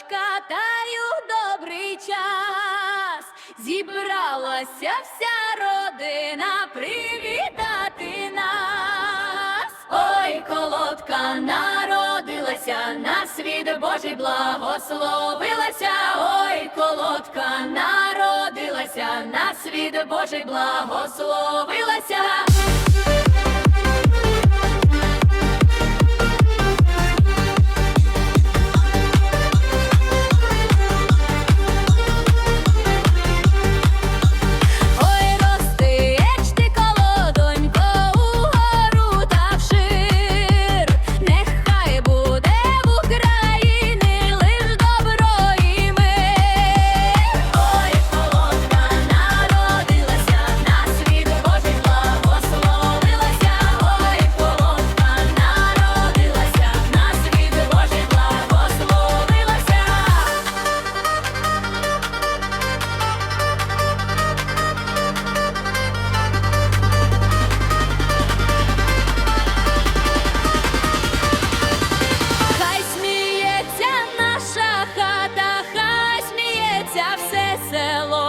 у добрий час зібралася вся родина привітати нас. Ой, колодка народилася, на світ Божий благословилася. Ой, колодка народилася, на світ Божий благословилася. Marcelo.